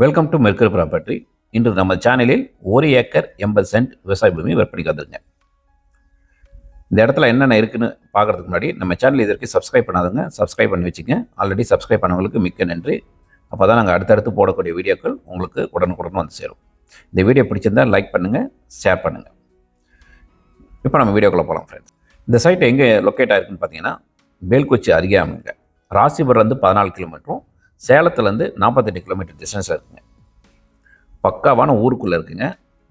Welcome to மெர்க்கர் property இன்று நம்ம சேனலில் ஒரு ஏக்கர் எண்பது சென்ட் விவசாய பூமி விற்பனைக்கு வந்துருங்க இந்த இடத்துல என்னென்ன இருக்குன்னு பார்க்கறதுக்கு முன்னாடி நம்ம சேனல் இதற்கு சப்ஸ்கிரைப் பண்ணாதுங்க சப்ஸ்கிரைப் பண்ணி வச்சுங்க. ஆல்ரெடி சப்ஸ்கிரைப் பண்ணவங்களுக்கு மிக்க நன்றி. அப்போ தான் நாங்கள் அடுத்தடுத்து போடக்கூடிய வீடியோக்கள் உங்களுக்கு உடனுக்குடன் வந்து சேரும். இந்த வீடியோ பிடிச்சிருந்தா லைக் பண்ணுங்கள் ஷேர் பண்ணுங்கள் இப்போ நம்ம வீடியோக்குள்ளே போகலாம் ஃப்ரெண்ட்ஸ் இந்த சைட் எங்கே லொக்கேட் ஆயிருக்குன்னு பார்த்தீங்கன்னா வேல்குச்சி அருகே அமைங்க. ராசிபுரம் வந்து பதினாலு கிலோமீட்டரும் சேலத்துலேருந்து நாற்பத்தெட்டு கிலோமீட்டர் டிஸ்டன்ஸில் இருக்குங்க. பக்காவான ஊருக்குள்ளே இருக்குங்க.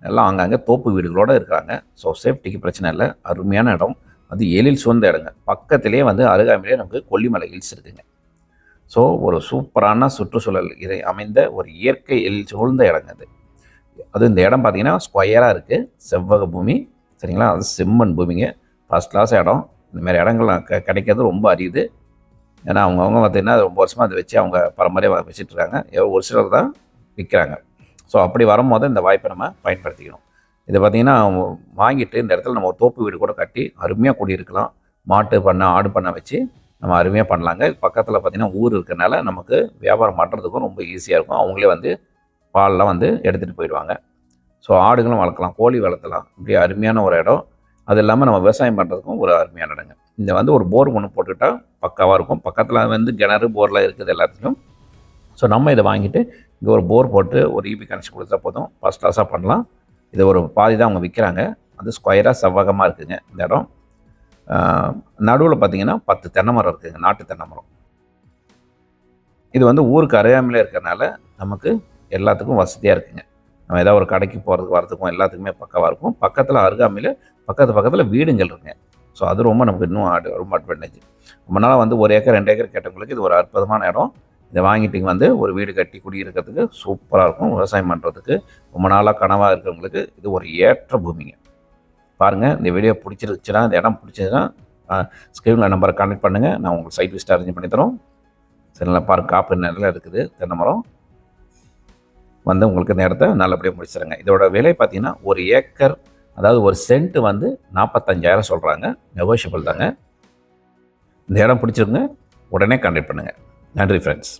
எல்லாம் அங்கங்கே தோப்பு வீடுகளோடு இருக்கிறாங்க ஸோ சேஃப்டிக்கு பிரச்சனை இல்லை. அருமையான இடம். அது எழில் சூழ்ந்த இடங்க. பக்கத்திலே வந்து அருகாமையிலே நமக்கு கொல்லிமலை ஹில்ஸ் இருக்குங்க. ஸோ ஒரு சூப்பரான சுற்றுச்சூழல் இதை அமைந்த ஒரு இயற்கை எழில் சூழ்ந்த இடங்க அது. அது இந்த இடம் பார்த்திங்கன்னா ஸ்கொயராக இருக்குது செவ்வக பூமி. சரிங்களா? அது செம்மண் பூமிங்க. ஃபஸ்ட் கிளாஸ் இடம். இந்த மாதிரி இடங்கள்லாம் க கிடைக்கிறது ரொம்ப அரியுது ஏன்னா அவங்கவுங்க பார்த்தீங்கன்னா ரொம்ப வருஷமாக அதை வச்சு அவங்க பரம்பரையாக வச்சுட்டு இருக்காங்க ஒரு சிலர் தான் விற்கிறாங்க ஸோ அப்படி வரும்போது இந்த வாய்ப்பை நம்ம பயன்படுத்திக்கணும். இதை பார்த்திங்கன்னா வாங்கிட்டு இந்த இடத்துல நம்ம ஒரு தோப்பு வீடு கூட கட்டி அருமையாக குடியிருக்கலாம். மாட்டு பண்ணை ஆடு பண்ணை வச்சு நம்ம அருமையாக பண்ணலாங்க. பக்கத்தில் பார்த்திங்கன்னா ஊர் இருக்கிறனால நமக்கு வியாபாரம் பண்ணுறதுக்கும் ரொம்ப ஈஸியாக இருக்கும். அவங்களே வந்து பால்லாம் வந்து எடுத்துகிட்டு போயிடுவாங்க. ஸோ ஆடுகளும் வளர்க்கலாம் கோழி வளர்த்தலாம். இப்படி அருமையான ஒரு இடம். அது இல்லாமல் நம்ம விவசாயம் பண்ணுறதுக்கும் ஒரு அருமையான இடங்க. இந்த வந்து ஒரு போர் ஒன்று போட்டுக்கிட்டால் பக்காவாக இருக்கும். பக்கத்தில் வந்து கிணறு போரில் இருக்குது எல்லாத்துலையும். ஸோ நம்ம இதை வாங்கிட்டு இங்கே ஒரு போர் போட்டு ஒரு இபி கனெக்ஷன் கொடுத்தா போதும். ஃபஸ்ட் கிளாஸாக பண்ணலாம். இது ஒரு பாதி தான் அவங்க விற்கிறாங்க அது ஸ்கொயராக செவ்வகமாக இருக்குங்க இந்த இடம். நடுவில் பார்த்தீங்கன்னா பத்து தென்னை மரம் இருக்குதுங்க நாட்டு தென்னை மரம். இது வந்து ஊருக்கு அருகாமையில் இருக்கிறனால நமக்கு எல்லாத்துக்கும் வசதியாக இருக்குங்க. நம்ம ஏதாவது ஒரு கடைக்கு போகிறதுக்கு வரதுக்கும் எல்லாத்துக்குமே பக்கவாக இருக்கும். பக்கத்தில் அருகாமையில் பக்கத்து பக்கத்தில் வீடுங்கள் இருக்குங்க. ஸோ அது ரொம்ப நமக்கு இன்னும் ரொம்ப அட்வான்டேஜ் ரொம்ப நாளாக வந்து ஒரு ஏக்கர் ரெண்டு ஏக்கர் கேட்டவங்களுக்கு இது ஒரு அற்புதமான இடம். இதை வாங்கிட்டு வந்து ஒரு வீடு கட்டி குடியிருக்கிறதுக்கு சூப்பராக இருக்கும். விவசாயம் பண்ணுறதுக்கு ரொம்ப நாளாக கனவாக இருக்கிறவங்களுக்கு இது ஒரு ஏற்ற பூமிங்க. பாருங்கள் இந்த வீடியோ பிடிச்சிருச்சுன்னா இந்த இடம் பிடிச்சதுன்னா ஸ்க்ரீனில் நம்பரை கான்டெக்ட் பண்ணுங்கள் நான் உங்களுக்கு சைட் விசிட் அரேஞ்ச் பண்ணி தரோம். சரிங்களா பாருங்க. காப்பு நிலையில் இருக்குது. தென்னை மரம். வந்து உங்களுக்கு இந்த இடத்த நல்லபடியாக முடிச்சிடுங்க இதோட விலை பார்த்தீங்கன்னா ஒரு ஏக்கர் அதாவது ஒரு சென்ட் வந்து நாற்பத்தஞ்சாயிரம் சொல்கிறாங்க நெகோஷியபிள் தாங்க. இந்த இடம் பிடிச்சிருங்க உடனே கான்டாக்ட் பண்ணுங்கள் நன்றி ஃப்ரெண்ட்ஸ்